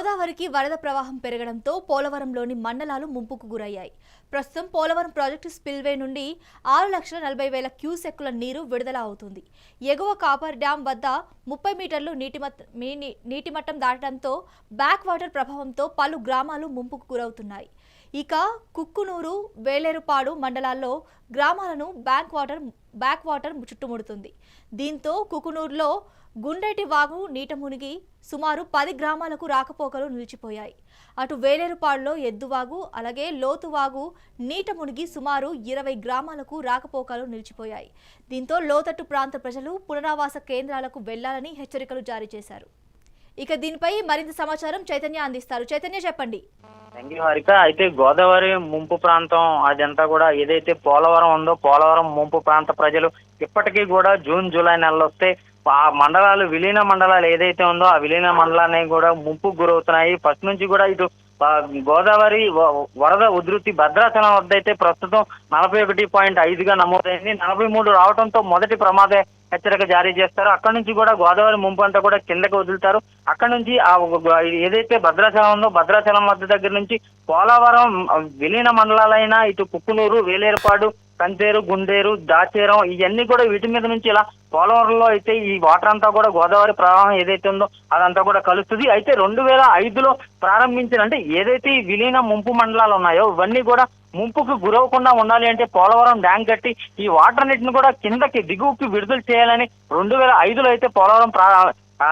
గోదావరికి వరద ప్రవాహం పెరగడంతో పోలవరంలోని మండలాలు ముంపుకు గురయ్యాయి. ప్రస్తుతం పోలవరం ప్రాజెక్టు స్పిల్వే నుండి ఆరు లక్షల నలభై వేల క్యూసెక్కుల నీరు విడుదల అవుతుంది. ఎగువ కాపర్ డ్యాం వద్ద ముప్పై మీటర్లు నీటి మీ- నీటి మట్టం దాటడంతో బ్యాక్ వాటర్ ప్రభావంతో పలు గ్రామాలు ముంపుకు గురవుతున్నాయి. ఇక కుక్కునూరు వేలేరుపాడు మండలాల్లో గ్రామాలను బ్యాంక్ వాటర్ బ్యాక్ వాటర్ చుట్టుముడుతుంది. దీంతో కుక్కునూరులో గుండెటి వాగు నీట మునిగి సుమారు పది గ్రామాలకు రాకపోకలు నిలిచిపోయాయి. అటు వేలేరుపాడులో ఎద్దువాగు అలాగే లోతువాగు నీట మునిగి సుమారు ఇరవై గ్రామాలకు రాకపోకలు నిలిచిపోయాయి. దీంతో లోతట్టు ప్రాంత ప్రజలు పునరావాస కేంద్రాలకు వెళ్ళాలని హెచ్చరికలు జారీ చేశారు. ఇక దీనిపై మరింత సమాచారం చైతన్య అందిస్తారు. చైతన్య చెప్పండి. అయితే గోదావరి ముంపు ప్రాంతం అదంతా కూడా ఏదైతే పోలవరం ఉందో పోలవరం ముంపు ప్రాంత ప్రజలు ఇప్పటికీ కూడా జూన్ జూలై నెలలో వస్తే ఆ మండలాలు విలీన మండలాలు ఏదైతే ఉందో ఆ విలీన మండలాన్ని కూడా ముంపుకు గురవుతున్నాయి. ఫస్ట్ నుంచి కూడా ఇటు గోదావరి వ- వరద ఉధృతి భద్రాచలం వద్ద అయితే ప్రస్తుతం నలభై ఒకటి పాయింట్ ఐదుగా నమోదైంది. నలభై మూడు రావడంతో మొదటి ప్రమాద హెచ్చరిక జారీ చేస్తారు. అక్కడ నుంచి కూడా గోదావరి ముంపు అంతా కూడా కిందకి వదులుతారు. అక్కడ నుంచి ఆ ఏదైతే భద్రాచలం ఉందో భద్రాచలం వద్ద దగ్గర నుంచి పోలవరం విలీన మండలాలైన ఇటు కుక్కునూరు వేలేరుపాడు కంతేరు గుండేరు దాచేరం ఇవన్నీ కూడా వీటి మీద నుంచి ఇలా పోలవరంలో అయితే ఈ వాటర్ అంతా కూడా గోదావరి ప్రవాహం ఏదైతే ఉందో అదంతా కూడా కలుస్తుంది. అయితే రెండు వేల ఐదులో ప్రారంభించిన అంటే ఏదైతే ఈ విలీన ముంపు మండలాలు ఉన్నాయో ఇవన్నీ కూడా ముంపుకు గురవకుండా ఉండాలి అంటే పోలవరం డ్యాం కట్టి ఈ వాటర్ నీటిని కూడా కిందకి దిగువకి విడుదల చేయాలని రెండు వేల ఐదులో అయితే పోలవరం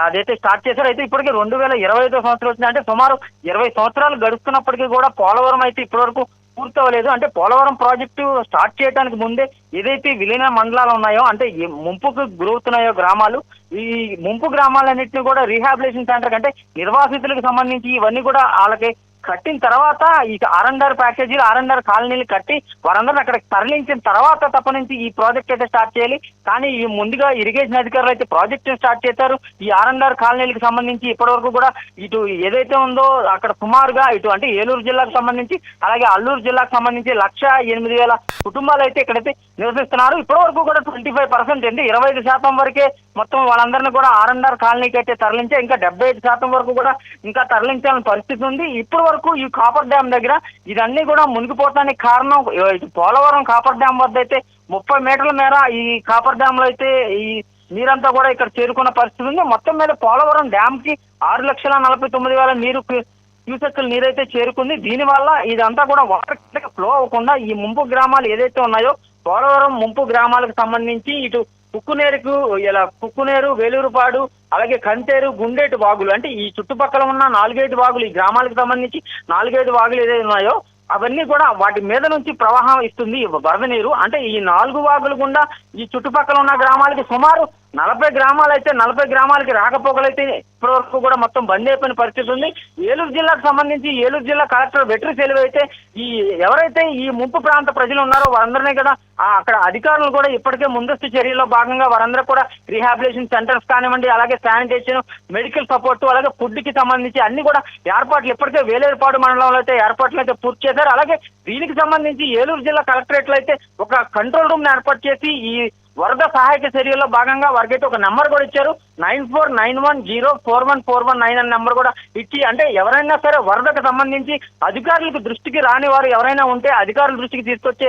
అదైతే స్టార్ట్ చేశారు. అయితే ఇప్పటికి రెండు వేల ఇరవై ఐదో సంవత్సరం వచ్చింది. అంటే సుమారు ఇరవై సంవత్సరాలు గడుస్తున్నప్పటికీ కూడా పోలవరం అయితే ఇప్పటివరకు పూర్తవలేదు. అంటే పోలవరం ప్రాజెక్టు స్టార్ట్ చేయడానికి ముందే ఏదైతే విలీన మండలాలు ఉన్నాయో అంటే ముంపుకు గురవుతున్నాయో గ్రామాలు ఈ ముంపు గ్రామాలన్నింటినీ కూడా రీహాబిలేషన్ సెంటర్ అంటే నిర్వాసితులకు సంబంధించి ఇవన్నీ కూడా వాళ్ళకి కట్టిన తర్వాత ఈ ఆర్ఎన్ఆర్ ప్యాకేజీలు ఆర్ఎన్ఆర్ కాలనీలు కట్టి వారందరిని అక్కడ తరలించిన తర్వాత తప్ప నుంచి ఈ ప్రాజెక్ట్ అయితే స్టార్ట్ చేయాలి. కానీ ఈ ముందుగా ఇరిగేషన్ అధికారులు అయితే ప్రాజెక్ట్ స్టార్ట్ చేశారు. ఈ ఆర్ఎన్ఆర్ కాలనీలకు సంబంధించి ఇప్పటివరకు కూడా ఇటు ఏదైతే ఉందో అక్కడ సుమారుగా ఇటు అంటే ఏలూరు జిల్లాకు సంబంధించి అలాగే అల్లూరు జిల్లాకు సంబంధించి లక్ష ఎనిమిది వేల కుటుంబాలు అయితే ఇక్కడైతే నివసిస్తున్నారు. ఇప్పటి వరకు కూడా ట్వంటీ ఫైవ్ పర్సెంట్ అంటే ఇరవై ఐదు శాతం వరకే మొత్తం వాళ్ళందరినీ కూడా ఆర్ఎన్ఆర్ కాలనీకి అయితే తరలించే ఇంకా డెబ్బై ఐదు శాతం వరకు కూడా ఇంకా తరలించాలని పరిస్థితి ఉంది. ఇప్పటి వరకు ఈ కాపర్ డ్యామ్ దగ్గర ఇదన్నీ కూడా మునిగిపోవడానికి కారణం ఇటు పోలవరం కాపర్ డ్యామ్ వద్ద అయితే ముప్పై మీటర్ల మేర ఈ కాపర్ డ్యామ్లో అయితే ఈ నీరంతా కూడా ఇక్కడ చేరుకున్న పరిస్థితి ఉంది. మొత్తం మీద పోలవరం డ్యామ్కి ఆరు లక్షల నలభై తొమ్మిది వేల నీరు క్యూసెక్కుల నీరైతే చేరుకుంది. దీనివల్ల ఇదంతా కూడా వాటర్ ఫ్లో అవ్వకుండా ఈ ముంపు గ్రామాలు ఏదైతే ఉన్నాయో పోలవరం ముంపు గ్రామాలకు సంబంధించి ఇటు కుక్కునేరుకు ఇలా కుక్కునేరు వేలూరుపాడు అలాగే కంటేరు గుండేటి వాగులు. అంటే ఈ చుట్టుపక్కల ఉన్న నాలుగైదు వాగులు ఈ గ్రామాలకు సంబంధించి నాలుగైదు వాగులు ఏదైతే ఉన్నాయో అవన్నీ కూడా వాటి మీద నుంచి ప్రవాహం ఇస్తుంది వరద నీరు. అంటే ఈ నాలుగు వాగులు గుండా ఈ చుట్టుపక్కల ఉన్న గ్రామాలకి సుమారు నలభై గ్రామాలు అయితే నలభై గ్రామాలకి రాకపోకలైతే ఇప్పటి వరకు కూడా మొత్తం బంద్ అయిపోయిన పరిస్థితి ఉంది. ఏలూరు జిల్లాకు సంబంధించి ఏలూరు జిల్లా కలెక్టర్ వెట్రి సెలవు అయితే ఈ ఎవరైతే ఈ ముంపు ప్రాంత ప్రజలు ఉన్నారో వారందరినీ కూడా అక్కడ అధికారులు కూడా ఇప్పటికే ముందస్తు చర్యల్లో భాగంగా వారందరూ కూడా రీహాబిలేషన్ సెంటర్స్ కానివ్వండి అలాగే శానిటేషన్ మెడికల్ సపోర్ట్ అలాగే ఫుడ్కి సంబంధించి అన్ని కూడా ఏర్పాట్లు ఇప్పటికే వేలేరుపాడు మండలంలో అయితే ఏర్పాట్లు అయితే పూర్తి చేశారు. అలాగే దీనికి సంబంధించి ఏలూరు జిల్లా కలెక్టరేట్లో అయితే ఒక కంట్రోల్ రూమ్ ఏర్పాటు చేసి ఈ వరద సహాయక చర్యల్లో భాగంగా వారికైతే ఒక నెంబర్ కూడా ఇచ్చారు. Nine four nine one zero four one four one nine అనే నెంబర్ కూడా ఇచ్చి అంటే ఎవరైనా సరే వరదకు సంబంధించి అధికారులకు దృష్టికి రాని వారు ఎవరైనా ఉంటే అధికారుల దృష్టికి తీసుకొచ్చే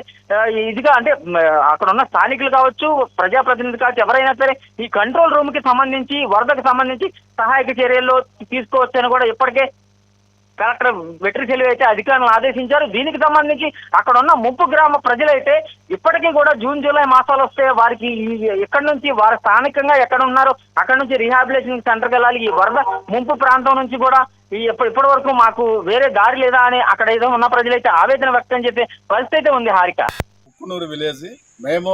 ఇదిగా అంటే అక్కడ ఉన్న స్థానికులు కావచ్చు ప్రజాప్రతినిధులు కావచ్చు ఎవరైనా సరే ఈ కంట్రోల్ రూమ్కి సంబంధించి వరదకు సంబంధించి సహాయక చర్యల్లో తీసుకోవచ్చని కూడా ఇప్పటికే కలెక్టర్ వెట్రి సెలవు అయితే అధికారులను ఆదేశించారు. దీనికి సంబంధించి అక్కడ ఉన్న ముంపు గ్రామ ప్రజలైతే ఇప్పటికీ కూడా జూన్ జూలై మాసాలు వస్తే వారికి ఎక్కడి నుంచి వారు స్థానికంగా ఎక్కడ ఉన్నారో అక్కడ నుంచి రీహాబిలేషన్ సెంటర్కి వెళ్ళాలి. ఈ వరద ముంపు ప్రాంతం నుంచి కూడా ఈ ఇప్పటి ఇప్పటి వరకు మాకు వేరే దారి లేదా అని అక్కడ ఏదో ఉన్న ప్రజలైతే ఆవేదన వ్యక్తం చేసే పరిస్థితి అయితే ఉంది హారిక. ఉప్పునూరు విలేజ్. మేము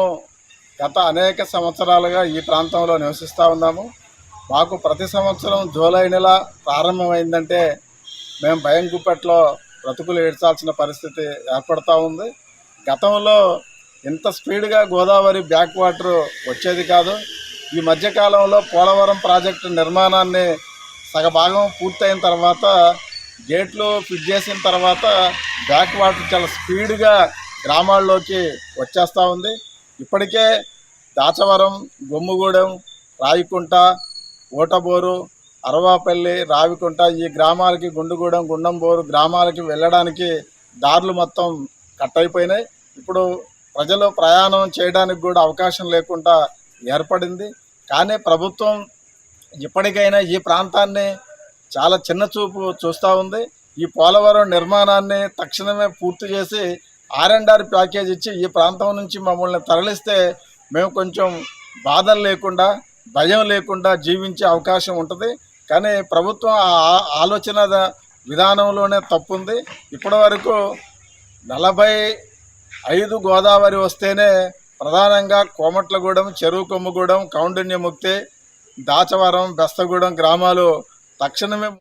గత అనేక సంవత్సరాలుగా ఈ ప్రాంతంలో నివసిస్తూ ఉన్నాము. మాకు ప్రతి సంవత్సరం జూలై నెల ప్రారంభమైందంటే మేము భయం బ్రతుకులు ఏడ్చాల్సిన పరిస్థితి ఏర్పడతా ఉంది. గతంలో ఇంత స్పీడ్గా గోదావరి బ్యాక్ వాటర్ వచ్చేది కాదు. ఈ మధ్యకాలంలో పోలవరం ప్రాజెక్టు నిర్మాణాన్ని సగభాగం పూర్తయిన తర్వాత గేట్లు ఫిట్ చేసిన తర్వాత బ్యాక్ వాటర్ చాలా స్పీడ్గా గ్రామాల్లోకి వచ్చేస్తూ ఉంది. ఇప్పటికే దాచవరం గొమ్ముగూడెం రాయికుంట ఓటబోరు అరవాపల్లి రావికుంట ఈ గ్రామాలకి గుండుగూడెం గుండంబోరు గ్రామాలకి వెళ్ళడానికి దారులు మొత్తం కట్ అయిపోయినాయి ఇప్పుడు ప్రజలు ప్రయాణం చేయడానికి కూడా అవకాశం లేకుండా ఏర్పడింది. కానీ ప్రభుత్వం ఇప్పటికైనా ఈ ప్రాంతాన్ని చాలా చిన్న చూపు చూస్తూ ఉంది. ఈ పోలవరం నిర్మాణాన్ని తక్షణమే పూర్తి చేసి ఆర్ అండ్ ఆర్ ప్యాకేజ్ ఇచ్చి ఈ ప్రాంతం నుంచి మమ్మల్ని తరలిస్తే మేము కొంచెం బాధలు లేకుండా భయం లేకుండా జీవించే అవకాశం ఉంటుంది. కానీ ప్రభుత్వం ఆ ఆలోచన విధానంలోనే తప్పుంది. ఇప్పటి వరకు నలభై ఐదు గోదావరి వస్తేనే ప్రధానంగా కోమట్లగూడెం చెరువు కొమ్ముగూడెం కౌండిన్యముక్తి దాచవరం బెస్తగూడెం గ్రామాలు తక్షణమే